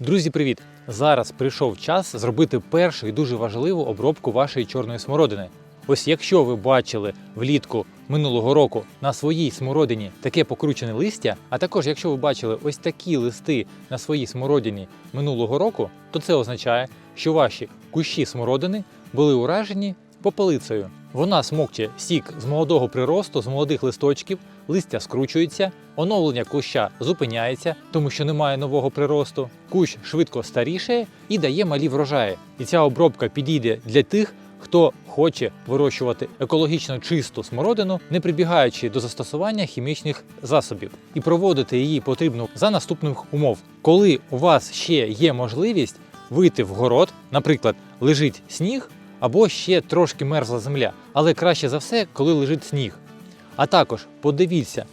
Друзі, привіт! Зараз прийшов час зробити першу і дуже важливу обробку вашої чорної смородини. Ось якщо ви бачили влітку минулого року на своїй смородині таке покручене листя, а також якщо ви бачили ось такі листи на своїй смородині минулого року, то це означає, що ваші кущі смородини були уражені попелицею. Вона смокче сік з молодого приросту, з молодих листочків, листя скручується, оновлення куща зупиняється, тому що немає нового приросту. Кущ швидко старішає і дає малі врожаї. І ця обробка підійде для тих, хто хоче вирощувати екологічно чисту смородину, не прибігаючи до застосування хімічних засобів. І проводити її потрібно за наступних умов, коли у вас ще є можливість вийти в город, наприклад, лежить сніг або ще трошки мерзла земля, але краще за все, коли лежить сніг. А також подивіться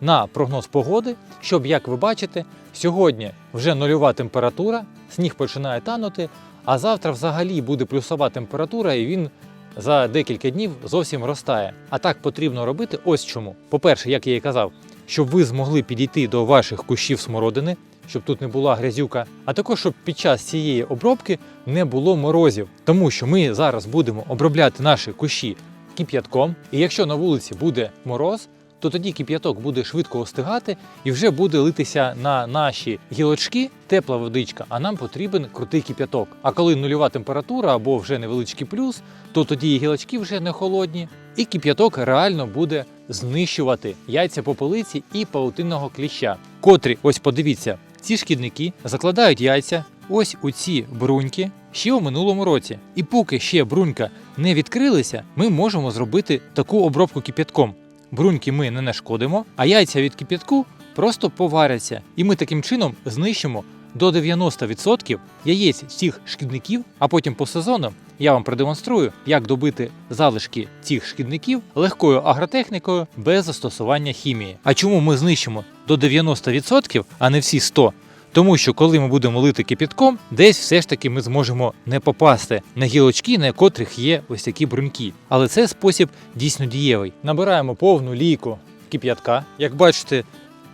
на прогноз погоди, щоб, як ви бачите, сьогодні вже нульова температура, сніг починає танути, а завтра взагалі буде плюсова температура, і він за декілька днів зовсім розтає. А так потрібно робити ось чому. По-перше, як я і казав, щоб ви змогли підійти до ваших кущів смородини, щоб тут не була грязюка, а також щоб під час цієї обробки не було морозів, тому що ми зараз будемо обробляти наші кущі кип'ятком. І якщо на вулиці буде мороз, то тоді кип'яток буде швидко остигати і вже буде литися на наші гілочки тепла водичка, а нам потрібен крутий кип'яток. А коли нульова температура або вже невеличкий плюс, то тоді і гілочки вже не холодні, і кип'яток реально буде знищувати яйця попелиці і паутинного кліща, котрі, ось подивіться, ці шкідники закладають яйця ось у ці бруньки ще у минулому році. І поки ще брунька не відкрилися, ми можемо зробити таку обробку кип'ятком. Бруньки ми не нашкодимо, а яйця від кип'ятку просто поваряться. І ми таким чином знищимо до 90% яєць цих шкідників, а потім по сезону я вам продемонструю, як добити залишки цих шкідників легкою агротехнікою без застосування хімії. А чому ми знищимо до 90%, а не всі 100%? Тому що коли ми будемо лити кипятком, десь все ж таки ми зможемо не попасти на гілочки, на котрих є ось такі бруньки. Але це спосіб дійсно дієвий. Набираємо повну лійку кип'ятка. Як бачите,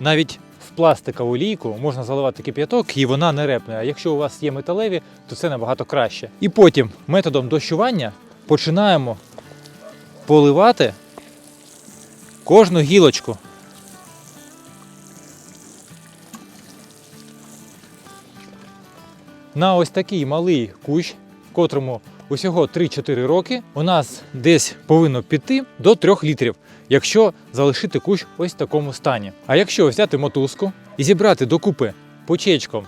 навіть в пластикову лійку можна заливати кип'яток і вона не репне. А якщо у вас є металеві, то це набагато краще. І потім методом дощування починаємо поливати кожну гілочку. На ось такий малий кущ, котрому усього 3-4 роки, у нас десь повинно піти до 3 літрів, якщо залишити кущ ось в такому стані. А якщо взяти мотузку і зібрати докупи почечком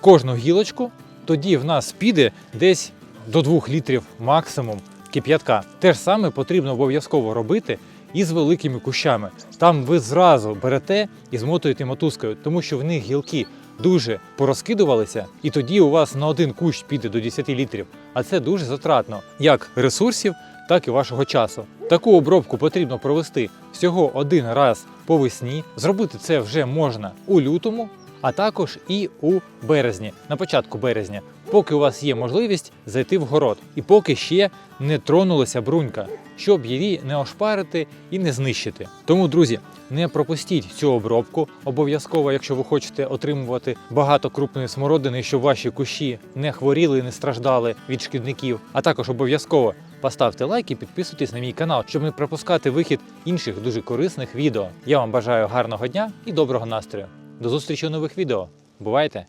кожну гілочку, тоді в нас піде десь до 2 літрів максимум кип'ятка. Те ж саме потрібно обов'язково робити і з великими кущами. Там ви зразу берете і змотуєте мотузкою, тому що в них гілки дуже порозкидувалися, і тоді у вас на один кущ піде до 10 літрів. А це дуже затратно, як ресурсів, так і вашого часу. Таку обробку потрібно провести всього один раз по весні. Зробити це вже можна у лютому, а також і у березні, на початку березня, поки у вас є можливість зайти в город, і поки ще не тронулася брунька, щоб її не ошпарити і не знищити. Тому, друзі, не пропустіть цю обробку. Обов'язково, якщо ви хочете отримувати багато крупної смородини, щоб ваші кущі не хворіли і не страждали від шкідників. А також обов'язково поставте лайк і підписуйтесь на мій канал, щоб не пропускати вихід інших дуже корисних відео. Я вам бажаю гарного дня і доброго настрою. До зустрічі у нових відео. Бувайте!